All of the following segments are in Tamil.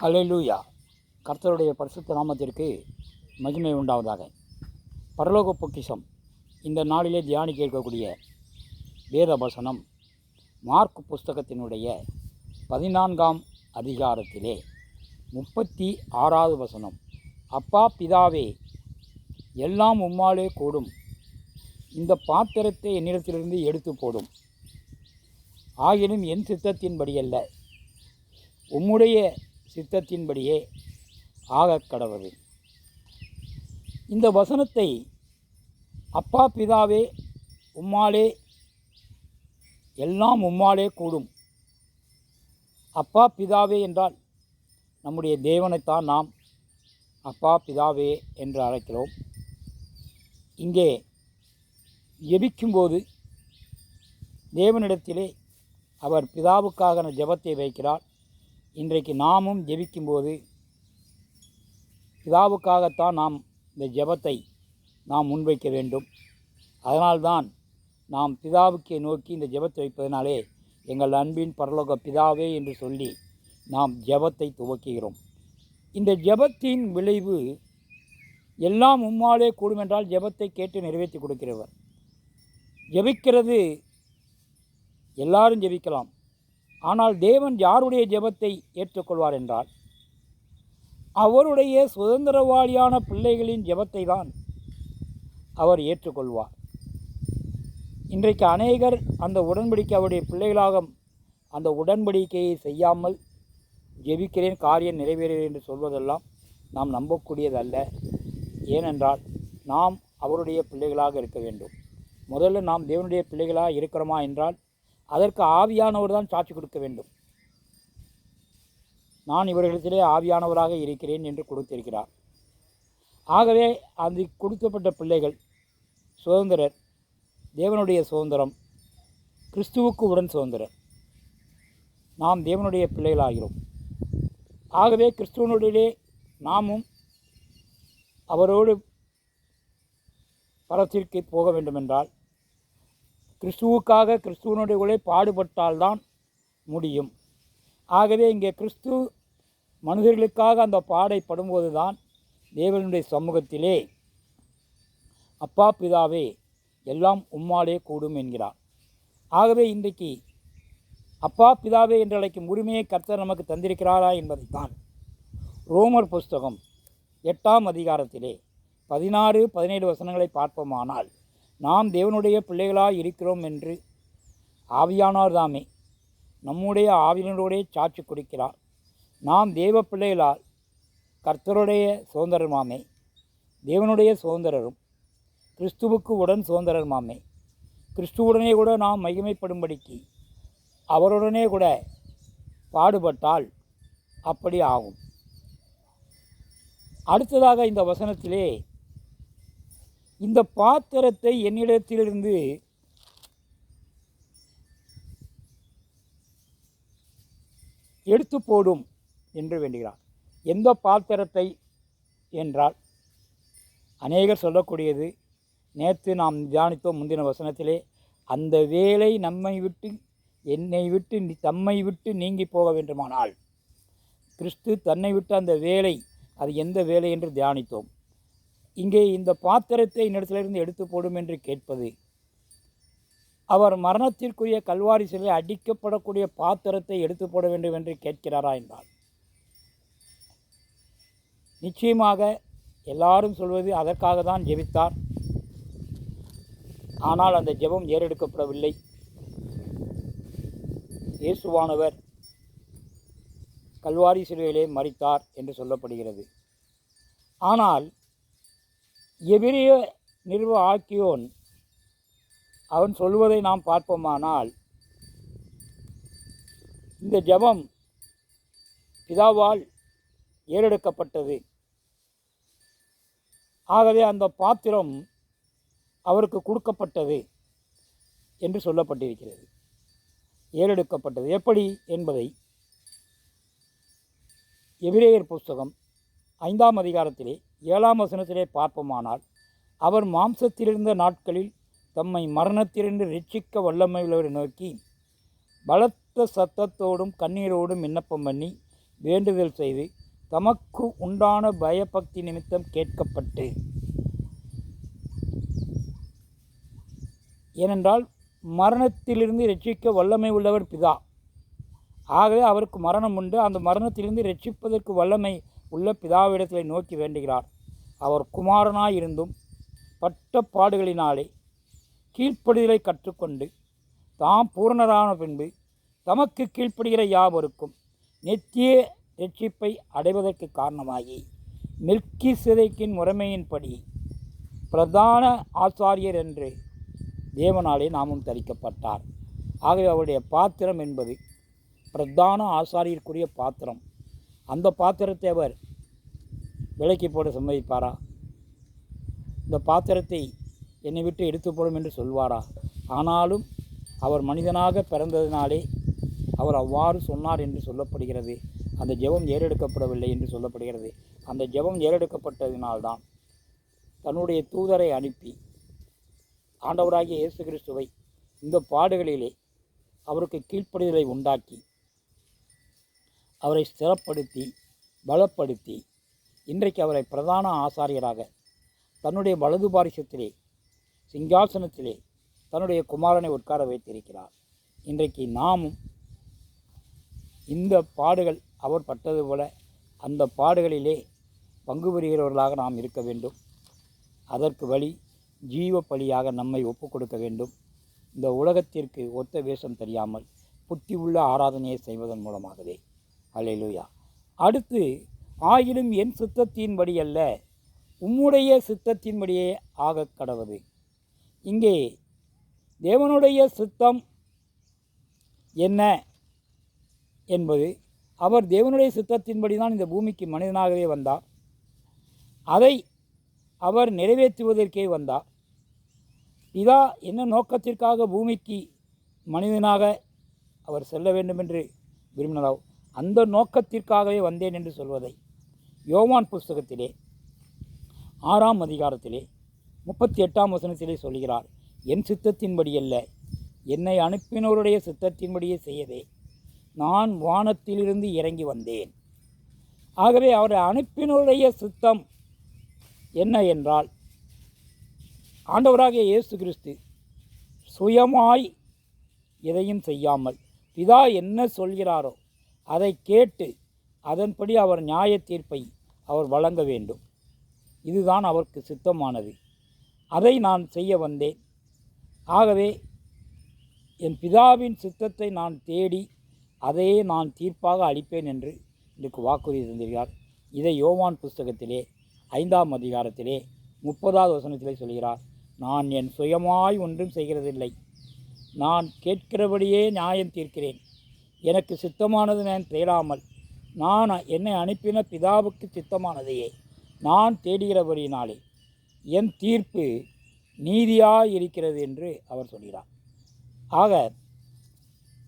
ஹலெலூயா கர்த்தருடைய பரிசுத்த நாமத்திற்கு மகிமை உண்டாவதாக. பரலோக பொக்கிஷம். இந்த நாளிலே தியானிக்க இருக்கக்கூடிய வேத வசனம் மார்க் புஸ்தகத்தினுடைய பதினான்காம் அதிகாரத்திலே முப்பத்தி ஆறாவது வசனம். அப்பா பிதாவே எல்லாம் உம்மாலே கூடும். இந்த பாத்திரத்தை என்னிடத்திலிருந்து எடுத்து போடும். ஆயினும் என் சித்தத்தின்படியல்ல உம்முடைய சித்தத்தின்படியே ஆகக் கடவுள். இந்த வசனத்தை அப்பா பிதாவே உம்மாலே எல்லாம் உம்மாலே கூடும். அப்பா பிதாவே என்றால் நம்முடைய தேவனைத்தான் நாம் அப்பா பிதாவே என்று அழைக்கிறோம். இங்கே ஜெபிக்கும்போது தேவனிடத்திலே அவர் பிதாவுக்காக ஜெபத்தை வைக்கிறார். இன்றைக்கு நாமும் ஜெபிக்கும்போது பிதாவுக்காகத்தான் நாம் இந்த ஜெபத்தை நாம் முன்வைக்க வேண்டும். அதனால்தான் நாம் பிதாவுக்கே நோக்கி இந்த ஜெபத்தை வைப்பதனாலே எங்கள் அன்பின் பரலோக பிதாவே என்று சொல்லி நாம் ஜெபத்தை துவக்குகிறோம். இந்த ஜெபத்தின் விளைவு எல்லாம் உம்மாலே கூடுமென்றால் ஜெபத்தை கேட்டு நிறைவேற்றி கொடுக்கிறவர். ஜெபிக்கிறது எல்லாரும் ஜெபிக்கலாம். ஆனால் தேவன் யாருடைய ஜெபத்தை ஏற்றுக்கொள்வார் என்றால் அவருடைய சுதந்திரவாளியான பிள்ளைகளின் ஜெபத்தை தான் அவர் ஏற்றுக்கொள்வார். இன்றைக்கு அநேகர் அந்த உடன்படிக்கை அவருடைய பிள்ளைகளாக அந்த உடன்படிக்கையை செய்யாமல் ஜெபிக்கிறேன் காரியம் நிறைவேறுகிறேன் என்று சொல்வதெல்லாம் நாம் நம்பக்கூடியதல்ல. ஏனென்றால் நாம் அவருடைய பிள்ளைகளாக இருக்க வேண்டும். முதல்ல நாம் தேவனுடைய பிள்ளைகளாக இருக்கிறோமா என்றால் அதற்கு ஆவியானவர் தான் சாட்சி கொடுக்க வேண்டும். நான் இவர்களிடத்திலே ஆவியானவராக இருக்கிறேன் என்று கொடுத்திருக்கிறார். ஆகவே அந்த கொடுக்கப்பட்ட பிள்ளைகள் சுதந்திரர் தேவனுடைய சுதந்திரம் கிறிஸ்துவுக்கு உடன் சுதந்திரர். நாம் தேவனுடைய பிள்ளைகளாகிறோம். ஆகவே கிறிஸ்துவனுடைய நாமும் அவரோடு பரத்திற்கு போக வேண்டுமென்றால் கிறிஸ்துவுக்காக கிறிஸ்துவனுடைய கூட பாடுபட்டால்தான் முடியும். ஆகவே இங்கே கிறிஸ்து மனிதர்களுக்காக அந்த பாடை படும்போது தான் தேவனுடைய சமூகத்திலே அப்பா பிதாவே எல்லாம் உம்மாலே கூடும் என்கிறார். ஆகவே இன்றைக்கு அப்பா பிதாவே என்று அழைக்கும் உரிமையை கர்த்தர் நமக்கு தந்திருக்கிறாரா என்பதைத்தான் ரோமர் புஸ்தகம் எட்டாம் அதிகாரத்திலே பதினாறு பதினேழு வசனங்களை பார்ப்போமானால் நாம் தேவனுடைய பிள்ளைகளாக இருக்கிறோம் என்று ஆவியானவர் தாமே நம்முடைய ஆவியினரோடே சாட்சி கொடுக்கிறார். நாம் தேவ பிள்ளைகளால் கர்த்தருடைய சுதந்திரமாமே தேவனுடைய சுதந்திரரும் கிறிஸ்துவுக்கு உடன் சுதந்திரமாமே கிறிஸ்துவுடனே கூட நாம் மகிமைப்படும்படிக்கு அவருடனே கூட பாடுபட்டால் அப்படி ஆகும். அடுத்ததாக இந்த வசனத்திலே இந்த பாத்திரத்தை என்னிடத்திலிருந்து எடுத்து போடும் என்று வேண்டுகிறார். எந்த பாத்திரத்தை என்றால் அநேகர் சொல்லக்கூடியது நேற்று நாம் தியானித்தோம் முந்தின வசனத்திலே அந்த வேலை நம்மை விட்டு என்னை விட்டு தம்மை விட்டு நீங்கி போக வேண்டுமானால் கிறிஸ்து தன்னை விட்டு அந்த வேலை அது எந்த வேலை என்று தியானித்தோம். இங்கே இந்த பாத்திரத்தை என்னிடத்திலிருந்து எடுத்து போடும் என்று கேட்பது. அவர் மரணத்திற்குரிய கல்வாரி சிலை அடிக்கப்படக்கூடிய பாத்திரத்தை எடுத்து போட வேண்டும் என்று கேட்கிறாரா என்றால் நிச்சயமாக எல்லாரும் சொல்வது அதற்காக தான் ஜெபித்தார். ஆனால் அந்த ஜெபம் ஏறெடுக்கப்படவில்லை. இயேசுவானவர் கல்வாரி சிலுவையிலே மறித்தார் என்று சொல்லப்படுகிறது. ஆனால் எபிரிய நிறுவ ஆக்கியோன் அவன் சொல்வதை நாம் பார்ப்போமானால் இந்த ஜபம் பிதாவால் ஏறெடுக்கப்பட்டது. ஆகவே அந்த பாத்திரம் அவருக்கு கொடுக்கப்பட்டது என்று சொல்லப்பட்டிருக்கிறது. ஏறெடுக்கப்பட்டது. எப்படி என்பதை எபிரேயர் புஸ்தகம் ஐந்தாம் அதிகாரத்திலே ஏழாம் வசனத்திலே பார்ப்போமானால் அவர் மாம்சத்திலிருந்த நாட்களில் தம்மை மரணத்திலிருந்து ரட்சிக்க வல்லமையுள்ளவரை நோக்கி பலத்த சத்தத்தோடும் கண்ணீரோடும் விண்ணப்பம் பண்ணி வேண்டுதல் செய்து தமக்கு உண்டான பயபக்தி நிமித்தம் கேட்கப்பட்டு. ஏனென்றால் மரணத்திலிருந்து ரட்சிக்க வல்லமை உள்ளவர் பிதா. ஆகவே அவருக்கு மரணம் உண்டு. அந்த மரணத்திலிருந்து ரட்சிப்பதற்கு வல்லமை உள்ள பிதாவிடத்தில் நோக்கி வேண்டுகிறார். அவர் குமாரனாய் இருந்தும் பட்ட பாடுகளினாலே கீழ்ப்படிதலை கற்றுக்கொண்டு தாம் பூரணரான பின்பு தமக்கு கீழ்ப்படுகிற யாவருக்கும் நித்திய ரட்சிப்பை அடைவதற்கு காரணமாகி மில்கி சிதைக்கின் முறைமையின்படி பிரதான ஆசாரியர் என்று தேவனாலே நாமும் தரிக்கப்பட்டார். ஆகவே அவருடைய பாத்திரம் என்பது பிரதான ஆசாரியருக்குரிய பாத்திரம். அந்த பாத்திரத்தை அவர் விலைக்கு போட சம்மதிப்பாரா? இந்த பாத்திரத்தை என்னை விட்டு எடுத்து போடும் என்று சொல்வாரா? ஆனாலும் அவர் மனிதனாக பிறந்ததினாலே அவர் அவ்வாறு சொன்னார் என்று சொல்லப்படுகிறது. அந்த ஜெபம் ஏறெடுக்கப்படவில்லை என்று சொல்லப்படுகிறது. அந்த ஜெபம் ஏறெடுக்கப்பட்டதினால்தான் தன்னுடைய தூதரை அனுப்பி ஆண்டவராகிய இயேசு கிறிஸ்துவை இந்த பாடுகளிலே அவருக்கு கீழ்ப்படிதலை உண்டாக்கி அவரை ஸ்திரப்படுத்தி பலப்படுத்தி இன்றைக்கு அவரை பிரதான ஆசாரியராக தன்னுடைய வலது பாரிசத்திலே சிங்காசனத்திலே தன்னுடைய குமாரனை உட்கார வைத்திருக்கிறார். இன்றைக்கு நாமும் இந்த பாடுகள் அவர் பட்டது போல அந்த பாடுகளிலே பங்கு பெறுகிறவர்களாக நாம் இருக்க வேண்டும். அதற்கு வழி ஜீவ பலியாக நம்மை ஒப்பு கொடுக்க வேண்டும். இந்த உலகத்திற்கு ஒத்த வேஷம் தெரியாமல் புத்தி உள்ள ஆராதனையை செய்வதன் மூலமாகவே. அல்லேலூயா அடுத்து ஆயினும் என் சித்தத்தின்படி அல்ல உம்முடைய சித்தத்தின்படியே ஆகக் கடவது. இங்கே தேவனுடைய சித்தம் என்ன என்பது அவர் தேவனுடைய சித்தத்தின்படி தான் இந்த பூமிக்கு மனிதனாகவே வந்தார். அதை அவர் நிறைவேற்றுவதற்கே வந்தார். இதா என்ன நோக்கத்திற்காக பூமிக்கு மனிதனாக அவர் செல்ல வேண்டும் என்று விரும்பினாரோ அந்த நோக்கத்திற்காகவே வந்தேன் என்று சொல்வதை யோவான் புஸ்தகத்திலே ஆறாம் அதிகாரத்திலே முப்பத்தி எட்டாம் வசனத்திலே சொல்கிறார். என் சித்தத்தின்படி அல்ல என்னை அனுப்பினோருடைய சித்தத்தின்படியே செய்யவே நான் வானத்திலிருந்து இறங்கி வந்தேன். ஆகவே அவரை அனுப்பினருடைய சித்தம் என்ன என்றால் ஆண்டவராகிய இயேசு கிறிஸ்து சுயமாய் எதையும் செய்யாமல் பிதா என்ன சொல்கிறாரோ அதை கேட்டு அதன்படி அவர் நியாய தீர்ப்பை அவர் வழங்க வேண்டும். இதுதான் அவருக்கு சித்தமானது. அதை நான் செய்ய வந்தேன். ஆகவே என் பிதாவின் சித்தத்தை நான் தேடி அதையே நான் தீர்ப்பாக அளிப்பேன் என்று இன்றைக்கு வாக்குறுதி தந்திருக்கிறார். இதை யோவான் புஸ்தகத்திலே ஐந்தாம் அதிகாரத்திலே முப்பதாவது வசனத்திலே சொல்கிறார். நான் என் சுயமாய் ஒன்றும் செய்கிறதில்லை. நான் கேட்கிறபடியே நியாயம் தீர்க்கிறேன். எனக்கு சித்தமானது நான் தேடாமல் நான் என்னை அனுப்பின பிதாவுக்கு சித்தமானதையே நான் தேடுகிறபடியினாலே என் தீர்ப்பு நீதியாக இருக்கிறது என்று அவர் சொல்கிறார். ஆக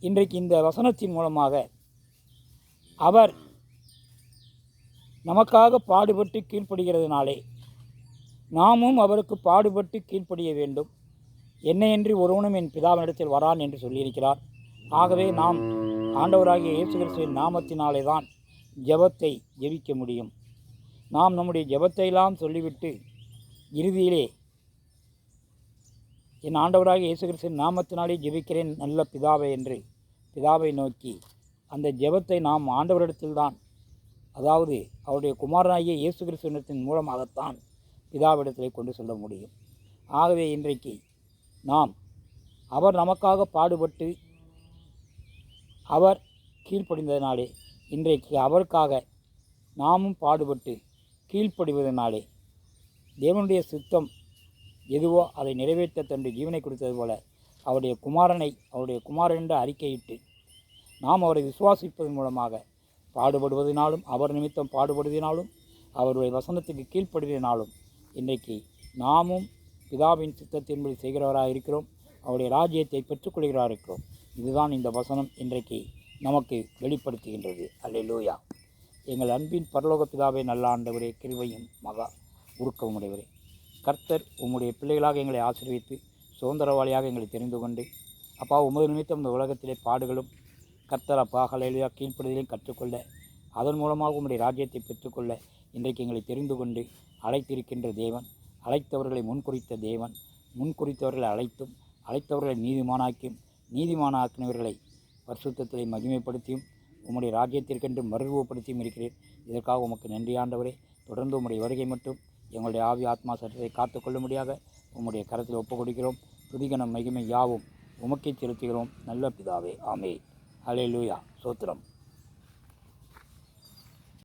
இன்றைக்கு இந்த வசனத்தின் மூலமாக அவர் நமக்காக பாடுபட்டு கீழ்ப்படுகிறதுனாலே நாமும் அவருக்கு பாடுபட்டு கீழ்ப்படிய வேண்டும். என்னையன்றி ஒருவனும் என் பிதாவினிடத்தில் வரான் என்று சொல்லியிருக்கிறார். ஆகவே நாம் ஆண்டவராகிய இயேசு கிறிஸ்துவின் நாமத்தினாலே தான் ஜெபத்தை ஜெபிக்க முடியும். நாம் நம்முடைய ஜபத்தையெல்லாம் சொல்லிவிட்டு இறுதியிலே என் ஆண்டவராக இயேசு கிறிஸ்துவின் நாமத்தினாலே ஜெபிக்கிறேன் நல்ல பிதாவை என்று பிதாவை நோக்கி அந்த ஜெபத்தை நாம் ஆண்டவரிடத்தில்தான் அதாவது அவருடைய குமாரனாகிய இயேசு கிறிஸ்துவத்தின் மூலமாகத்தான் பிதாவிடத்திலே கொண்டு செல்ல முடியும். ஆகவே இன்றைக்கு நாம் அவர் நமக்காக பாடுபட்டு அவர் கீழ்ப்படிந்ததினாலே இன்றைக்கு அவருக்காக நாமும் பாடுபட்டு கீழ்ப்படிவதனாலே தேவனுடைய சித்தம் எதுவோ அதை நிறைவேற்ற தண்டு ஜீவனை கொடுத்தது போல அவருடைய குமாரனை அவருடைய குமாரன் என்று அறிக்கையிட்டு நாம் அவரை விசுவாசிப்பதன் மூலமாக பாடுபடுவதனாலும் அவர் நிமித்தம் பாடுபடுவதனாலும் அவருடைய வசனத்துக்கு கீழ்ப்படுவதனாலும் இன்றைக்கு நாமும் பிதாவின் சித்தத்தின்படி செய்கிறவராக இருக்கிறோம் அவருடைய ராஜ்யத்தை பெற்றுக்கொள்கிறவராக இருக்கிறோம் இதுதான் இந்த வசனம் இன்றைக்கு நமக்கு வெளிப்படுத்துகின்றது. அல்லேலூயா. எங்கள் அன்பின் பரலோக பிதாவே நல்ல ஆண்டவரே கிருவையும் மகா உருக்கவும் உடையவரே. கர்த்தர் உம்முடைய பிள்ளைகளாக எங்களை ஆசீர்வித்து சுதந்திரவாளியாக எங்களை தெரிந்து கொண்டு அப்பா உமது நிமித்தம் இந்த உலகத்திலே பாடுகளும் கர்த்தர் அப்பா ஹலையிலையா கீழ்ப்படுதலையும் கற்றுக்கொள்ள அதன் மூலமாக உம்முடைய ராஜ்யத்தை பெற்றுக்கொள்ள இன்றைக்கு எங்களை தெரிந்து கொண்டு அழைத்திருக்கின்ற தேவன் அழைத்தவர்களை முன்குறித்த தேவன் முன்குறித்தவர்களை அழைத்தும் அழைத்தவர்களை நீதிமானாக்கியும் நீதிமான ஆக்கினவர்களை பரிசுத்தத்தை மகிமைப்படுத்தியும் உம்முடைய ராஜ்யத்திற்கென்று மறுரூபப்படுத்தியும் இருக்கிறேன் இதற்காக உமக்கு நன்றியாண்டவரே தொடர்ந்து உம்முடைய வருகை மட்டும் எங்களுடைய ஆவி ஆத்மா சட்டத்தை காத்துக்கொள்ளும்படியாக உம்முடைய கரத்தில் ஒப்புக் கொடுக்கிறோம் துதிகணம் மகிமை யாவும் உமக்கே செலுத்துகிறோம். நல்ல பிதாவே. ஆமே ஹலே லூயா சோத்திரம்.